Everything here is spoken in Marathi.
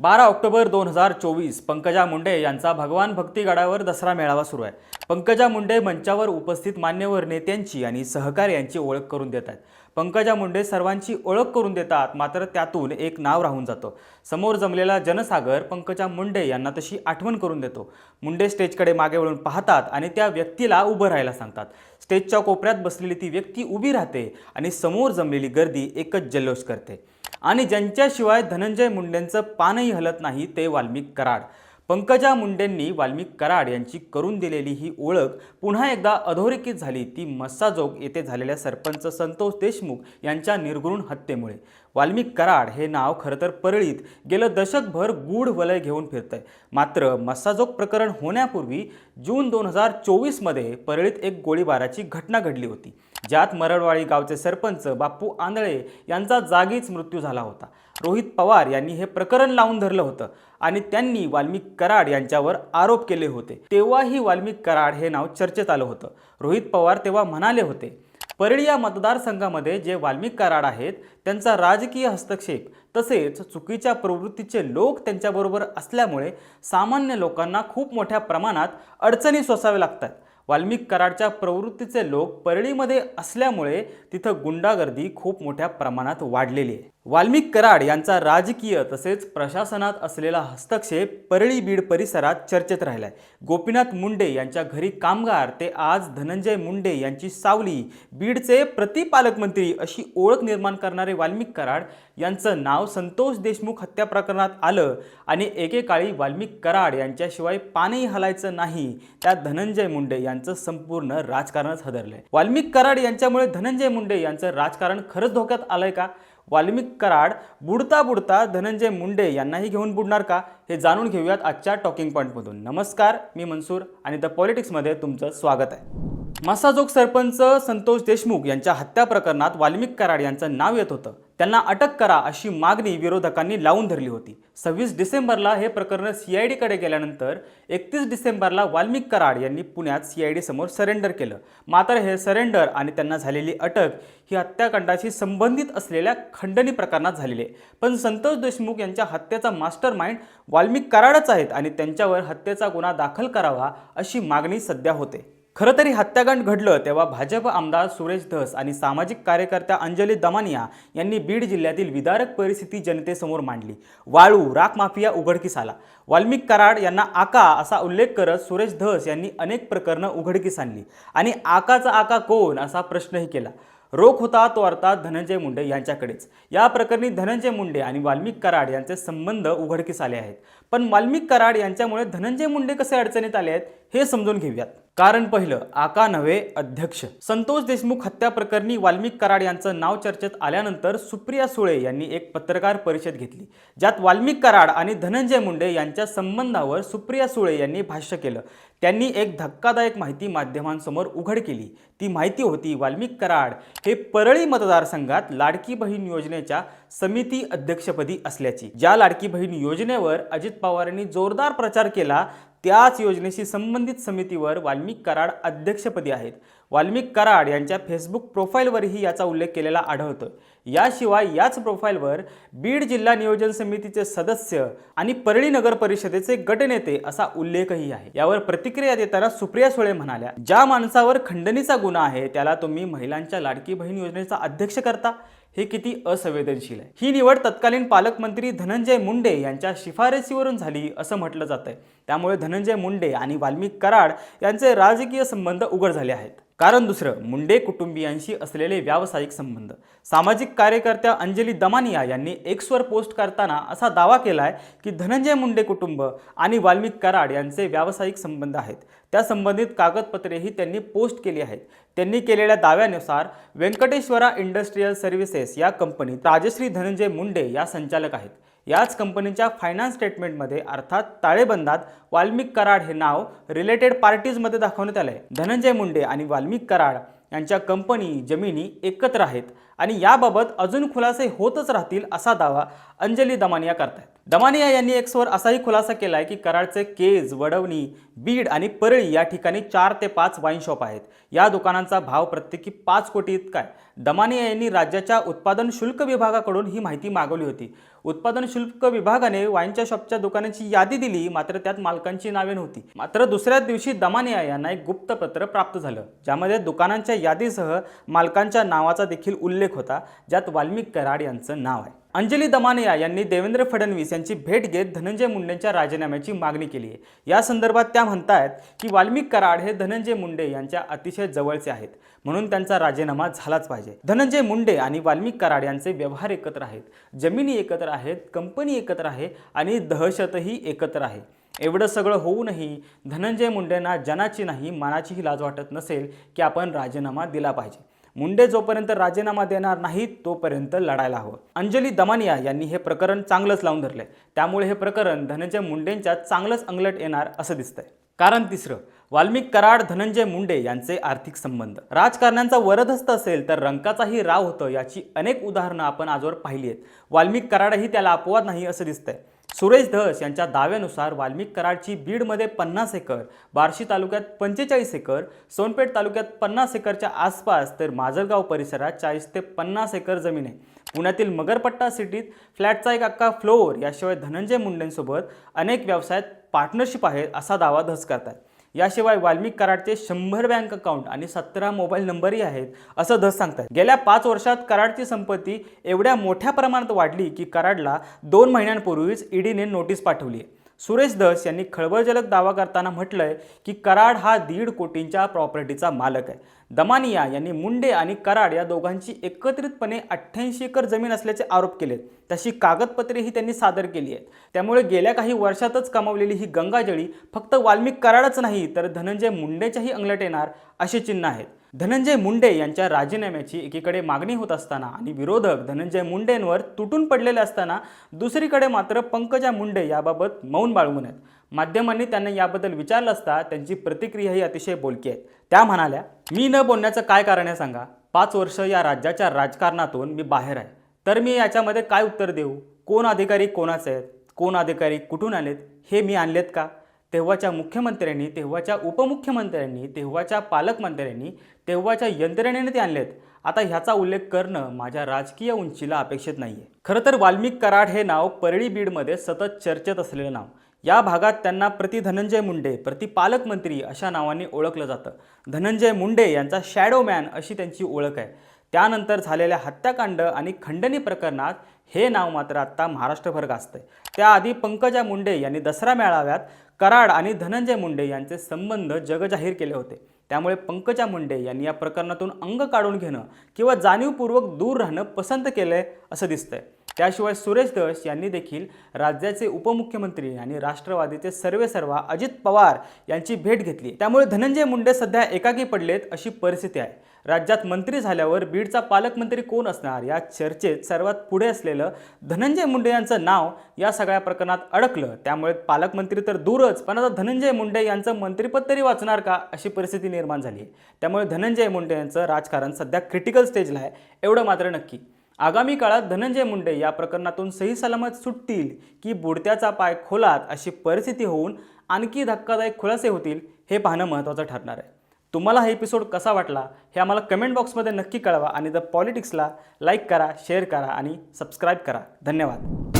बारा ऑक्टोबर दोन हजार चोवीस पंकजा मुंडे यांचा भगवान भक्तीगडावर दसरा मेळावा सुरू आहे. पंकजा मुंडे मंचावर उपस्थित मान्यवर नेत्यांची आणि सहकार्यांची ओळख करून देत आहेत. पंकजा मुंडे सर्वांची ओळख करून देतात मात्र त्यातून एक नाव राहून जातं. समोर जमलेला जनसागर पंकजा मुंडे यांना तशी आठवण करून देतो. मुंडे स्टेजकडे मागे वळून पाहतात आणि त्या व्यक्तीला उभं राहायला सांगतात. स्टेजच्या कोपऱ्यात बसलेली ती व्यक्ती उभी राहते आणि समोर जमलेली गर्दी एकच जल्लोष करते. आणि ज्यांच्याशिवाय धनंजय मुंडेंचं पानही हलत नाही ते वाल्मिक कराड. पंकजा मुंडेंनी वाल्मिक कराड यांची करून दिलेली ही ओळख पुन्हा एकदा अधोरेखित झाली. ती मस्साजोग येथे झालेल्या सरपंच संतोष देशमुख यांच्या निर्गुण हत्येमुळे. वाल्मिक कराड हे नाव खरं तर परळीत गेलं दशकभर गूढ वलय घेऊन फिरतंय. मात्र मस्साजोग प्रकरण होण्यापूर्वी जून दोन हजार चोवीसमध्ये परळीत एक गोळीबाराची घटना घडली होती. ज्यात मरडवाळी गावचे सरपंच बाप्पू आंधळे यांचा जागीच मृत्यू झाला होता. रोहित पवार यांनी हे प्रकरण लावून धरलं होतं आणि त्यांनी वाल्मिक कराड यांच्यावर आरोप केले होते. तेव्हाही वाल्मिक कराड हे नाव चर्चेत आलं होतं. रोहित पवार तेव्हा म्हणाले होते परळी या मतदारसंघामध्ये जे वाल्मिक कराड आहेत त्यांचा राजकीय हस्तक्षेप तसेच चुकीच्या प्रवृत्तीचे लोक त्यांच्याबरोबर असल्यामुळे सामान्य लोकांना खूप मोठ्या प्रमाणात अडचणी सोसाव्या लागतात. वाल्मिक कराडच्या प्रवृत्तीचे लोक परळीमध्ये असल्यामुळे तिथं गुंडागर्दी खूप मोठ्या प्रमाणात वाढलेली आहे. वाल्मिक कराड यांचा राजकीय तसेच प्रशासनात असलेला हस्तक्षेप परळी बीड परिसरात चर्चेत राहिलाय. गोपीनाथ मुंडे यांच्या घरी कामगार ते आज धनंजय मुंडे यांची सावली. बीडचे प्रतिपालकमंत्री अशी ओळख निर्माण करणारे वाल्मिक कराड यांचं नाव संतोष देशमुख हत्या प्रकरणात आलं आणि एकेकाळी वाल्मिक कराड यांच्याशिवाय पाणी हलायचं नाही. त्या धनंजय मुंडे यांचं संपूर्ण राजकारणच हदरलंय. वाल्मिक कराड यांच्यामुळे धनंजय मुंडे यांचं राजकारण खरंच धोक्यात आलंय का? वाल्मिक कराड बुडता बुडता धनंजय मुंडे यांनाही घेऊन बुडणार का? हे जाणून घेऊयात आजच्या टॉकिंग पॉईंटमधून नमस्कार मी मनसूर आणि द पॉलिटिक्समध्ये तुमचं स्वागत आहे. मसाजोग सरपंच संतोष देशमुख यांच्या हत्या प्रकरणात वाल्मिक कराड यांचं नाव येत होतं. त्यांना अटक करा अशी मागणी विरोधकांनी लावून धरली होती. सव्वीस डिसेंबरला हे प्रकरण सीआयडीकडे गेल्यानंतर एकतीस डिसेंबरला वाल्मिक कराड यांनी पुण्यात सीआयडी समोर सरेंडर केलं. मात्र हे सरेंडर आणि त्यांना झालेली अटक ही हत्याकांडाशी संबंधित असलेल्या खंडणी प्रकरणात झालेली आहे. पण संतोष देशमुख यांच्या हत्येचा मास्टर माइंड वाल्मिक कराडच आहेत आणि त्यांच्यावर हत्येचा गुन्हा दाखल करावा अशी मागणी सध्या होते. खरं तरी हत्याकांड घडलं तेव्हा भाजप आमदार सुरेश धस आणि सामाजिक कार्यकर्त्या अंजली दमानिया यांनी बीड जिल्ह्यातील विदारक परिस्थिती जनतेसमोर मांडली. वाळू राख माफिया उघडकीस आला वाल्मिक कराड यांना आका असा उल्लेख करत सुरेश धस यांनी अनेक प्रकरणं उघडकीस आणली. आणि आकाचा आका कोण असा प्रश्नही केला. रोख होता तो अर्थात धनंजय मुंडे यांच्याकडेच. या प्रकरणी धनंजय मुंडे आणि वाल्मिक कराड यांचे संबंध उघडकीस आले आहेत. पण वाल्मिक कराड यांच्यामुळे धनंजय मुंडे कसे अडचणीत आले आहेत हे समजून घेऊयात. कारण पहिलं आका नव्हे अध्यक्ष. संतोष देशमुख हत्या प्रकरणी वाल्मिक कराड यांचं नाव चर्चेत आल्यानंतर सुप्रिया सुळे यांनी एक पत्रकार परिषद घेतली ज्यात वाल्मिक कराड आणि धनंजय मुंडे यांच्या संबंधावर सुप्रिया सुळे यांनी भाष्य केलं. त्यांनी एक धक्कादायक माहिती माध्यमांसमोर उघड केली. ती माहिती होती वाल्मिक कराड हे परळी मतदारसंघात लाडकी बहीण योजनेच्या समिती अध्यक्षपदी असल्याची. ज्या लाडकी बहीण योजनेवर अजित पवारांनी जोरदार प्रचार केला त्याच योजनेशी संबंधित समितीवर वाल्मिक कराड अध्यक्षपदी आहेत. वाल्मिक कराड यांच्या फेसबुक प्रोफाईलवरही याचा उल्लेख केलेला आढळतो याशिवाय याच प्रोफाईलवर बीड जिल्हा नियोजन समितीचे सदस्य आणि परळी नगर परिषदेचे गटनेते असा उल्लेखही आहे. यावर प्रतिक्रिया देताना सुप्रिया सुळे म्हणाल्या ज्या माणसावर खंडणीचा गुन्हा आहे त्याला तुम्ही महिलांच्या लाडकी बहीण योजनेचा अध्यक्ष करता. हे किती असंवेदनशील आहे. ही निवड तत्कालीन पालकमंत्री धनंजय मुंडे यांच्या शिफारसीवरून झाली असं म्हटलं जात आहे त्यामुळे धनंजय मुंडे आणि वाल्मिक कराड यांचे राजकीय संबंध उघड झाले आहेत. कारण दुसरं मुंडे कुटुंबियांशी असलेले व्यावसायिक संबंध. सामाजिक कार्यकर्त्या अंजली दमानिया यांनी एक्सवर पोस्ट करताना असा दावा केला आहे की धनंजय मुंडे कुटुंब आणि वाल्मिक कराड यांचे व्यावसायिक संबंध आहेत. त्या संबंधित कागदपत्रेही त्यांनी पोस्ट केली आहेत. त्यांनी केलेल्या दाव्यानुसार व्यंकटेश्वरा इंडस्ट्रीयल सर्व्हिसेस या कंपनीत राजश्री धनंजय मुंडे या संचालक आहेत. याच कंपनीच्या फायनान्स स्टेटमेंटमध्ये अर्थात ताळेबंदात वाल्मिक कराड हे नाव रिलेटेड पार्टीजमध्ये दाखवण्यात आलं आहे धनंजय मुंडे आणि वाल्मिक कराड यांच्या कंपनी जमिनी एकत्र आहेत आणि याबाबत अजून खुलासे होतच राहतील असा दावा अंजली दमानिया करतायत. दमानिया यांनी एक्सवर असाही खुलासा केला आहे की कराडचे केज वडवणी बीड आणि परळी या ठिकाणी चार ते पाच वाईन शॉप आहेत. या दुकानांचा भाव प्रत्येकी पाच कोटी इतका आहे. दमानिया यांनी राज्याच्या उत्पादन शुल्क विभागाकडून ही माहिती मागवली होती. उत्पादन शुल्क विभागाने वाईनच्या शॉपच्या दुकानाची यादी दिली मात्र त्यात मालकांची नावे नव्हती. मात्र दुसऱ्याच दिवशी दमानिया यांना एक गुप्त पत्र प्राप्त झालं ज्यामध्ये दुकानांच्या यादीसह मालकांच्या नावाचा देखील उल्लेख होता ज्यात वाल्मिक कराड यांचं नाव आहे. अंजली दमानिया यांनी देवेंद्र फडणवीस यांची भेट घेत धनंजय मुंडेंच्या राजीनाम्याची मागणी केली आहे. या संदर्भात त्या म्हणतायत की वाल्मिक कराड हे धनंजय मुंडे यांच्या अतिशय जवळचे आहेत. म्हणून त्यांचा राजीनामा झालाच पाहिजे. धनंजय मुंडे आणि वाल्मिक कराड यांचे व्यवहार एकत्र आहेत. जमिनी एकत्र आहेत कंपनी एकत्र आहे आणि दहशतही एकत्र आहे. एवढं सगळं होऊनही धनंजय मुंडेंना जनाची नाही मानाचीही लाज वाटत नसेल की आपण राजीनामा दिला पाहिजे. मुंडे जोपर्यंत राजीनामा देणार नाहीत तोपर्यंत लढायला हवं. अंजली दमानिया यांनी हे प्रकरण चांगलंच लावून धरलंय. त्यामुळे हे प्रकरण धनंजय मुंडेंच्या चांगलंच अंगलट येणार असं दिसतंय. कारण तिसरं वाल्मिक कराड धनंजय मुंडे यांचे आर्थिक संबंध. राजकारण्यांचा वरदहस्त असेल तर रंकाचाही राव होतं याची अनेक उदाहरणं आपण आजवर पाहिली आहेत. वाल्मिक कराडही त्याला अपवाद नाही असं दिसतंय. सुरेश धस यांच्या दाव्यानुसार वाल्मिक कराडची बीडमध्ये पन्नास एकर बार्शी तालुक्यात पंचेचाळीस एकर सोनपेठ तालुक्यात पन्नास एकरच्या आसपास तर माजलगाव परिसरात चाळीस ते पन्नास एकर जमीन आहे. पुण्यातील मगरपट्टा सिटीत फ्लॅटचा एक अख्खा फ्लोअर याशिवाय धनंजय मुंडेंसोबत अनेक व्यवसायात पार्टनरशिप आहेत असा दावा धस करतात याशिवाय वाल्मिक कराडचे शंभर बँक अकाउंट आणि सतरा मोबाईल नंबरही आहेत असं धस सांगतात गेल्या पाच वर्षात कराडची संपत्ती एवढ्या मोठ्या प्रमाणात वाढली की कराडला दोन महिन्यांपूर्वीच ईडीने नोटीस पाठवली आहे सुरेश धस यांनी खळबळजनक दावा करताना म्हटलंय की कराड हा दीड कोटींच्या प्रॉपर्टीचा मालक आहे. दमानिया यांनी मुंडे आणि कराड या दोघांची एकत्रितपणे अठ्ठ्याऐंशी एकर जमीन असल्याचे आरोप केलेत तशी कागदपत्रेही त्यांनी सादर केली आहेत. त्यामुळे गेल्या काही वर्षातच कमावलेली ही गंगाजळी फक्त वाल्मिक कराडच नाही तर धनंजय मुंडेच्याही अंगलट येणार अशी चिन्ह आहेत. धनंजय मुंडे यांच्या राजीनाम्याची एकीकडे मागणी होत असताना आणि विरोधक धनंजय मुंडेंवर तुटून पडलेले असताना दुसरीकडे मात्र पंकजा मुंडे याबाबत मौन बाळगून आहेत. माध्यमांनी त्यांना याबद्दल विचारलं असता त्यांची प्रतिक्रिया ही अतिशय बोलकी आहे त्या म्हणाल्या मी न बोलण्याचं काय कारण आहे सांगा? पाच वर्ष या राज्याच्या राजकारणातून मी बाहेर आहे. तर मी याच्यामध्ये काय उत्तर देऊ? कोण अधिकारी कोणाचे आहेत? कोण अधिकारी कुठून आलेत? हे मी आणलेत का? तेव्हाच्या मुख्यमंत्र्यांनी तेव्हाच्या उपमुख्यमंत्र्यांनी तेव्हाच्या पालकमंत्र्यांनी तेव्हाच्या यंत्रणेने ते आणलेत. आता ह्याचा उल्लेख करणं माझ्या राजकीय उंचीला अपेक्षित नाही आहे खरं तर वाल्मिक कराड हे नाव परळी बीडमध्ये सतत चर्चेत असलेलं नाव. या भागात त्यांना प्रति धनंजय मुंडे प्रति पालकमंत्री अशा नावाने ओळखलं जातं. धनंजय मुंडे यांचा शॅडो मॅन अशी त्यांची ओळख आहे. त्यानंतर झालेल्या हत्याकांड आणि खंडणी प्रकरणात हे नाव मात्र आत्ता महाराष्ट्रभर गाजतंय. त्याआधी पंकजा मुंडे यांनी दसरा मेळाव्यात कराड आणि धनंजय मुंडे यांचे संबंध जगजाहीर केले होते. त्यामुळे पंकजा मुंडे यांनी या प्रकरणातून अंग काढून घेणं किंवा जाणीवपूर्वक दूर राहणं पसंत केलंय असं दिसतंय. त्याशिवाय सुरेश धस यांनी देखील राज्याचे उपमुख्यमंत्री आणि राष्ट्रवादीचे सर्वेसर्वा अजित पवार यांची भेट घेतली. त्यामुळे धनंजय मुंडे सध्या एकाकी पडलेत अशी परिस्थिती आहे. राज्यात मंत्री झाल्यावर बीडचा पालकमंत्री कोण असणार या चर्चेत सर्वात पुढे असलेलं धनंजय मुंडे यांचं नाव या सगळ्या प्रकरणात अडकलं. त्यामुळे पालकमंत्री तर दूरच पण आता धनंजय मुंडे यांचं मंत्रिपद तरी वाचणार का अशी परिस्थिती निर्माण झाली आहे. त्यामुळे धनंजय मुंडे यांचं राजकारण सध्या क्रिटिकल स्टेजला आहे. एवढं मात्र नक्की. आगामी काळात धनंजय मुंडे या प्रकरणातून सही सलामत सुटतील की बुडत्याचा पाय खोलात अशी परिस्थिती होऊन आणखी धक्कादायक खुलासे होतील हे पाहणं महत्त्वाचं ठरणार आहे. तुम्हाला हा एपिसोड कसा वाटला हे आम्हाला कमेंट बॉक्समध्ये नक्की कळवा आणि द पॉलिटिक्सला लाईक करा शेअर करा आणि सबस्क्राईब करा. धन्यवाद.